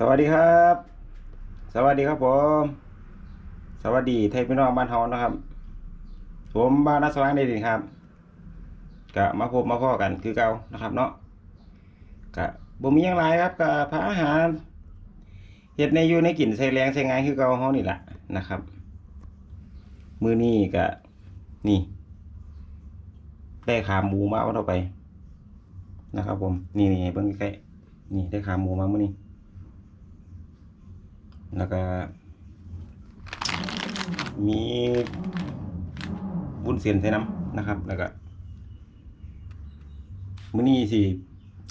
สวัสดีครับ สวัสดีครับผม สวัสดีไทยพี่น้องบ้านเฮานะครับ ผมบ้านนัสว่างได้ดีครับกะมาพบมาพ่อกันคือเก่านะครับเนาะกะบ่มีหยังหลายครับกะพาอาหารเฮ็ดในอยู่ในกลิ่นใส่แรงใส่งานคือเก่าเฮานี่แหละนะครับ มือนี้กะนี่ ได้ขาหมูมาเอาเข้าไป นะครับ ผม นี่นี่เบิ่งใกล้นี่ได้ขาหมูมาเมื้อนี้ แล้วก็มีบุญเสียนใส่น้ำนะครับ แล้วก็มื้อนี้สิ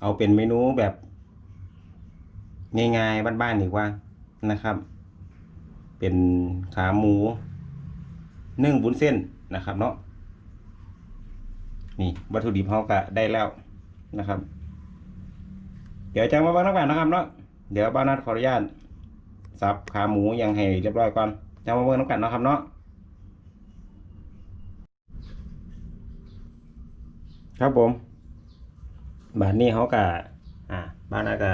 เอาเป็นเมนูแบบง่ายๆบ้านๆดีกว่านะครับ เป็นขาหมูนึ่งบุญเส้นนะครับ เนาะนี่วัตถุดิบเขาก็ได้แล้วนะครับ เดี๋ยวจะมาบ้างน้ำกันนะครับเนาะเดี๋ยวบ้านนัดขออนุญาต สับขาหมูยังให้เรียบร้อยก่อนจะมาเบิ่งน้ำกันเนาะครับเนาะครับผมบานนี้เขากะอ่าบ้านนั้นกะ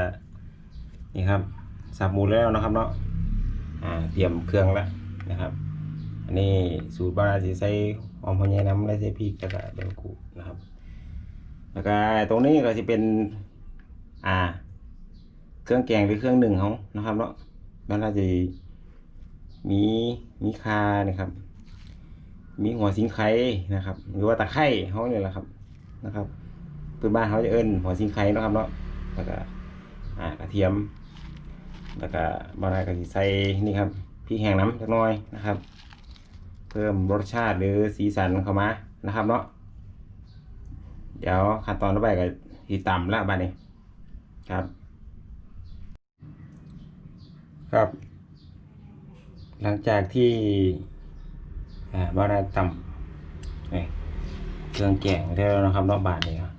นี่ครับสับหมูแล้วนะครับเนาะอ่าเตรียมเครื่องแล้วนะครับ อันนี้สูตรบ้านสีใส่หอมหัวใหญ่น้ำและใส่พริกแล้วก็ใบมะกรูดนะครับ แล้วก็ตรงนี้ก็จะเป็นอ่า เครื่องแกงหรือเครื่องหนึ่งเขานะครับเนาะ มันน่าจะมีมีคาเนี่ยครับ มีหัวสิงไข่นะครับ หรือว่าตะไคร้เขาเนี่ยแหละครับนะครับพื้นบ้านเขาจะเอิ้นหัวสิงไข่นะครับเนาะแล้วก็อ่ากระเทียม แล้วก็บานาก็สิใส่นี่ครับพริกแห้งน้ำจักน้อยนะครับ เพิ่มรสชาติหรือสีสันเข้ามานะครับเนาะเดี๋ยวขั้นตอนต่อไปก็สีตำแล้วบ้านนี้ครับ ครับ หลังจากที่อ่าบ้านตำเครื่องแกงได้แล้วนะครับนอกบาทนี้ครับ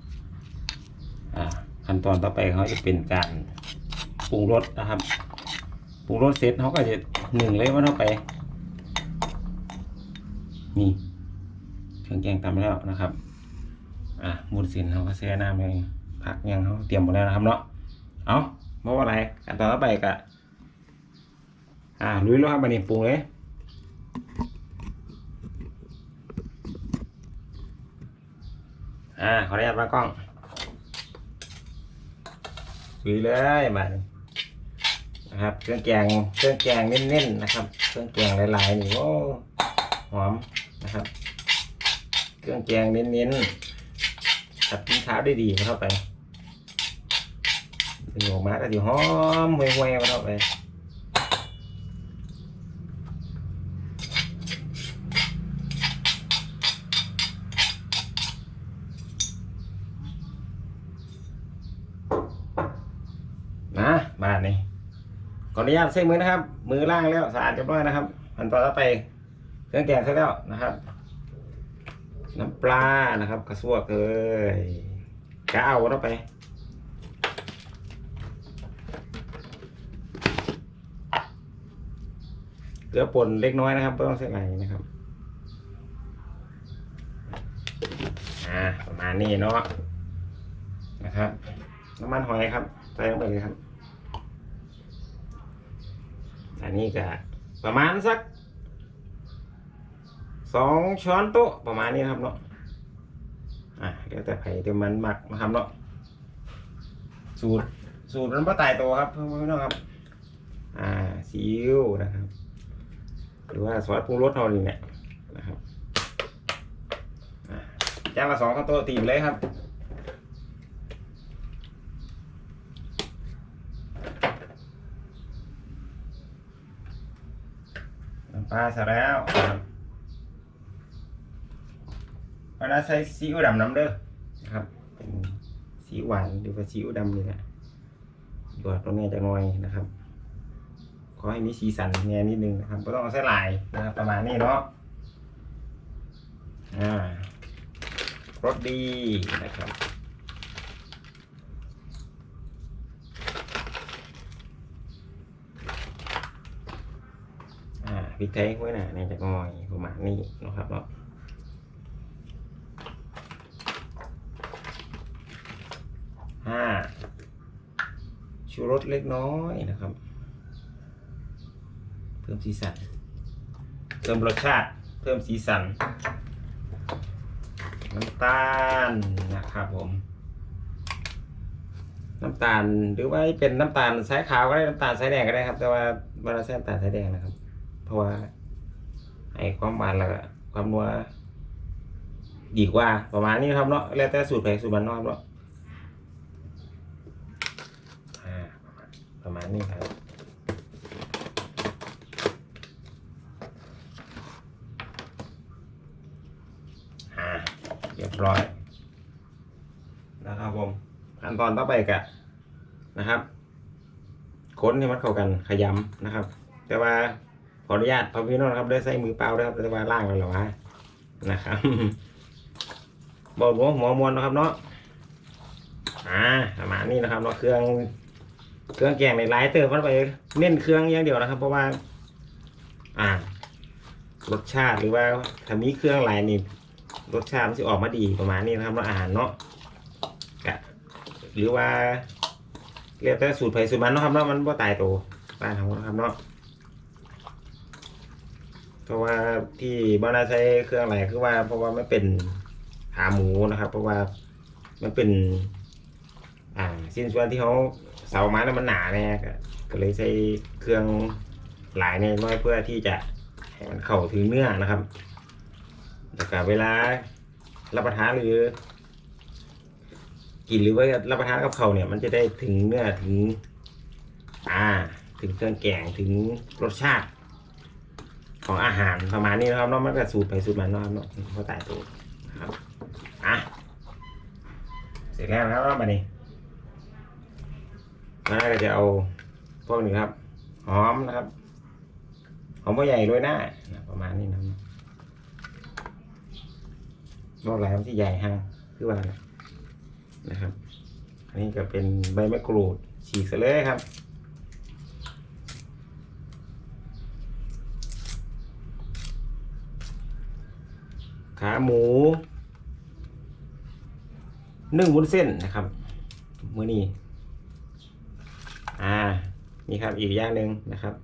ขั้นตอนต่อไปเขาจะเป็นการปรุงรสนะครับปรุงรสเสร็จเขาก็จะหนึ่งเลยว่าเข้าไป นี่เครื่องแกงตำแล้วนะครับ อะมูลสินเขาก็แช่น้ำเลยผักยังเขาเตรียมหมดแล้วนะครับเนาะเอาเพราะว่าอะไรขั้นตอนต่อไปก็ อ่าลุยแล้วครับบันนี้ปรุงเลยอ่าขออนุญาตมากล้องลุยเลยบัดนะครับเครื่องแกงเครื่องแกงเน้นๆนะครับ เครื่องแกงหลายๆนี่โอ้หอมนะครับ เครื่องแกงเน้นๆตัดกินข้าได้ดีเข้าไปเป็นออกมาก็ดีหอมห่วยๆเข้าไป นะ บานนี้ขออนุญาตใช้มือนะครับ มือล่างแล้วสะอาดเรียบร้อยนะครับอันต่อไปเครื่องแกงเสร็จแล้วนะครับ น้ำปลานะครับ กระซวกเลยกะเอาเข้าไปเกลือป่นเล็กน้อยนะครับไม่ต้องใส่ไหลายนะครับอ่าประมาณนี้เนาะนะครับ น้ำมันหอยครับ ใส่ลงไปเลยครับ อันนี้ก็ประมาณสักสองช้อนโต๊ะประมาณนี้นะครับเนาะอะเดี๋ยวแต่ไผ่เดี๋ยวมันหมักนะครับเนาะสูตรสูตรมันปลาตายตัวครับเพื่อนๆนะครับ อ่าซีอิ๊วนะครับ หรือว่าซอสปรุงรสเท่านี้เนี่ยนะครับอ่าจานละสองข้าวโต๊ะตีมเลยครับ ปลาใส่แล้วนะครับเอาใส่ซีอิ๊วดำน้ำเด้อนะครับเป็นซีอิ๊วหวานหรือว่าซีอิ๊วดำนี่แหละหยอดตรงนี้จะน้อยนะครับ ขอให้มีสีสันแง่นิดนึงนะครับไม่ต้องเอาใส่ลายนะครับประมาณนี้เนาะอ่ารสดีนะครับ อ่า พริกไทยไว้หน่ะในจะงอยประมาณนี้นะครับเนาะห้าชูชูรสเล็กน้อยนะครับ เพิ่มสีสัน เพิ่มรสชาติ เพิ่มสีสัน น้ำตาลนะครับผมน้ำตาลหรือว่าเป็นน้ำตาลสายขาวก็ได้น้ำตาลสายแดงก็ได้ครับ แต่ว่าเวลาใช้น้ำตาลสายแดงนะครับ เพราะว่าไอ้ความหวานแล้วก็ความนัวดีกว่า ประมาณนี้ครับเนาะแล้วแต่สูตรใครสูตรมันเนาะครับเนาะประมาณนี้ครับอ่าเรียบร้อยนะครับผมขั้นตอนต่อไปกะนะครับ ค้นให้มันเข้ากันขยำนะครับ แต่ว่า ขออนุญาตพอพี่น้องนะครับได้ใส่มือเปล่าด้วยครับแต่ว่าล่างแล้วหรอวะนะครับบอหัวหัวมวนนะครับเนาะอ่าประมาณนี้นะครับเนาะเครื่องเครื่องแกงในไลายเติมเข้าไปเน้นเครื่องอย่างเดียวนะครับ เพราะว่า อ่ารสชาติหรือว่าถ้ามีเครื่องหลายนี่รสชาติมันจะออกมาดีประมาณนี้นะครับเนาอาหารเนาะกะหรือว่าเรียกแต่สูตรไผ่สูตรมันเนาะครับเนาะมันบ่ตายตัวบ้านของเราครับเนาะ เพราะว่าที่บ้านเราใช้เครื่องอะไรคือว่า เพราะว่าไมันเป็นขาหมูนะครับ เพราะว่ามันเป็น อ่าสิ้นส่วนที่เขาเสาไม้แล้วมันหนาเนี่ยก็เลยใช้เครื่องหลายเนี่ยน้อยเพื่อที่จะให้มันเข้าถึงเนื้อนะครับแล้วก็เวลารับประทานหรือกินหรือว่ารับประทานกับเขาเนี่ย มันจะได้ถึงเนื้อถึง อ่า ถึงเครื่องแกงถึงรสชาติ ของอาหารประมาณนี้นะครับเนอกมันก็สูตรไปสูตรมันเนาะเนาะเขาตายตัวครับอะเสร็จแล้วนะครับมานี่มาก็จะเอาพวกนี้ครับหอมนะครับหอมหัวใหญ่ด้วยนะประมาณนี้นะรับนอกหลายที่ใหญ่ห้างคือว่านะนะครับ อันนี้ก็เป็นใบมะกรูดฉีกซะเลยครับ หมู นึ่งวุ้นเส้นนะครับ มือนี้อ่านี่ครับอีกอย่างหนึ่งนะครับ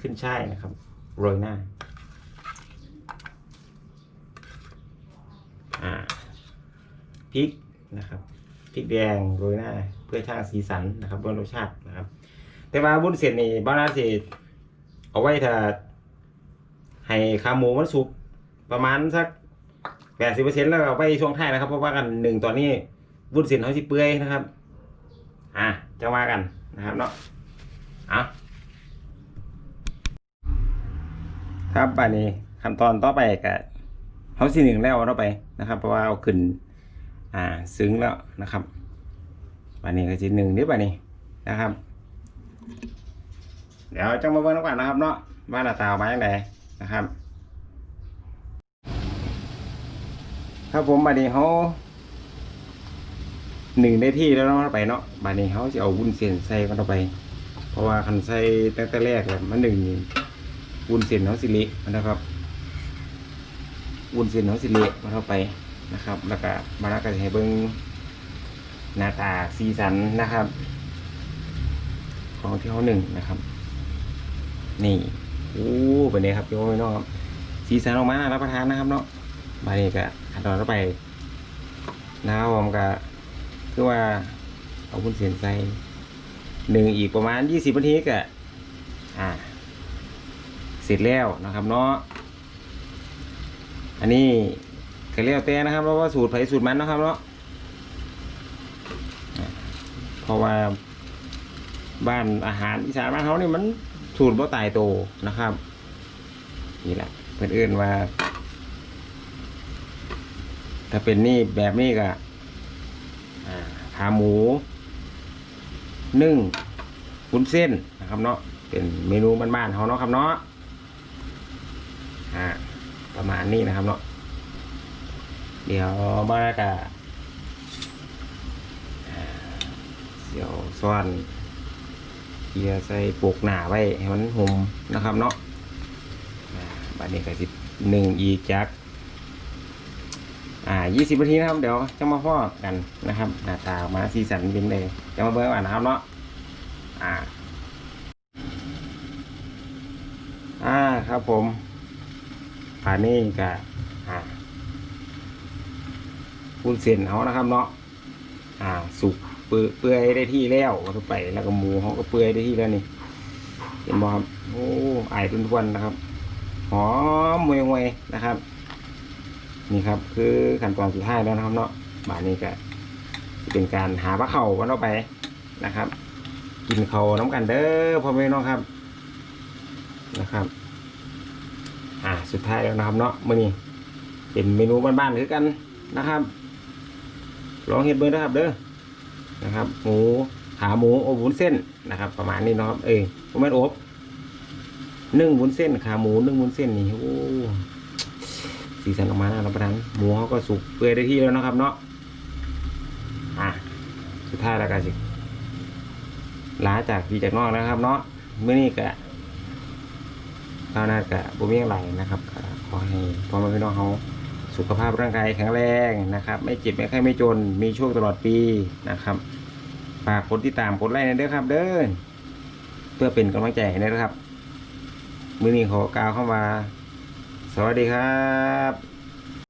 ขึ้นช่ายนะครับโรยหน้าอ่าพริกนะครับพริกแดงโรยหน้า เพื่อสร้างสีสันนะครับด้วยรสชาตินะครับ แต่ว่าบุญเส้นนี่บ้านนาสิเอาไว้ถ้าให้ขาหมูมันสุกประมาณสัก แปดสิบเปอร์เซ็นต์แล้วเอาไปช่วงท้ายนะครับ เพราะว่ากันหนึ่งตอนนี้บุญเส้นเขาสิเปื่อยนะครับ อะจะว่ากันนะครับเนาะอะครับอันนี้ขั้นตอนต่อไปก็เขาสีหนึ่งแล้วเราไปนะครับ เพราะว่าเอาขึ้น อ่าซึ้งแล้วนะครับวันนี้ก็สีหนึ่งนิดวันนี้นะครับ เดี๋ยวจังมาเบิ่งกันนะครับ เนาะว่าหน้าตาออกมาอย่างไรนะครับ ครับผมบัดนี้เขาหนึ่งได้ที่แล้วเนาะไปเนาะบัดนี้เขาจะเอาวุ้นเส้นใส่กันเข้าไป เพราะว่าคันใส่ตั้งแต่แรกเลยมันหนึ่งวุ้นเส้นเขาสิเละนะครับวุ้นเส้นเของสิเละมาเข้าไปนะครับ แล้วก็มาแล้วก็จะให้เบิ้งหน้าตาสีสันนะครับ ของที่เขาหนึ่งนะครับ นี่โอ้แบบนี้ครับพี่น้องครับสีสันออกมาน่ารับประทานนะครับเนาะมานี่ก็ ขั้นตอนต่อไปนะครับผมก็คือว่าเอาวุ้นเส้นใส่หนึ่งอีกประมาณยี่สิบนาทีก็อ่า เสร็จแล้วนะครับเนาะอันนี้ก็เรียกแต่นะครับเพราะว่าสูตรไผสูตรมันนะครับเนาะเพราะว่าบ้านอาหารอีสานบ้านเขานี่มันสูตรบ่ตายโตนะครับ นี่แหละเพื่อนเอื่นว่า ถ้าเป็นนี่แบบนี้ก็ขาหมู นึ่งวุ้นเส้นนะครับเนาะเป็นเมนูบ้านๆเขาเนาะครับเนาะประมาณนี้นะครับเนาะเดี๋ยวบ้านก็อ่าเสียวซ้อนเกียร์ใส่ปลูกหนาไว้ให้มันหุมนะครับเนาะอ่าบัดนี้ก็สิหนึ่งอีจัก อ่ายี่สิบนาทีนะครับ เดี๋ยวจะมาพ่อกันนะครับ หน้าตาออกมาสีสันเป็นเลยจะมาเบิ่งกันนะครับเนาะ อ่า อ่า ครับผมผ่านนี้ก็อ่าวุ้นเส้นเขานะครับเนาะ อ่า สุกเปื่อยเปื่อได้ที่แล้วว่าทั่วไป แล้วก็หมูเขาก็เปื่อยได้ที่แล้วนี่ เห็นบ่ครับ โอ้ไอายทุนทวนนะครับ หอมมวยๆนะครับ นี่ครับคือขั้นตอนสุดท้ายแล้วนะครับเนาะบายนี้ก็จะเป็นการหาปลาเข่ากันเข้าไปนะครับ กินเขาน้ำกันเด้อพ่อแม่น้องครับนะครับ อ่าสุดท้ายแล้วนะครับเนาะมื้อนี้เป็นเมนูบ้านๆคือกันนะครับลองเห็ดเบอร์นะครับเด้อนะครับหมูขาหมูอบวุ้นเส้นนะครับ ประมาณนี้เนาะครับ เอ้ยประมาณอบนึ่งวุ้นเส้นขาหมูนึ่งวุ้นเส้นนี่โอ้ สีสันออกมาน่ารับประทานหมูเขาก็สุกเปื่อยได้ที่แล้วนะครับ เนาะอะสุดท้ายแล้วกันสิลาจากพี่จากนองแล้วครับ เนาะเมื่อนี้กะข้าวหน้ากะบุมีอะไรนะครับขอให้พ่อแม่พี่น้องเขาสุขภาพร่างกายแข็งแรงนะครับ ไม่เจ็บไม่ไข้ไม่จนมีช่วงตลอดปีนะครับฝากกดติดตามกดไลค์หนะเด้อครับ เด้อเพื่อเป็นกำลังใจให้นะครับ มือนี้ขอกล่าวเข้ามา สวัสดีครับ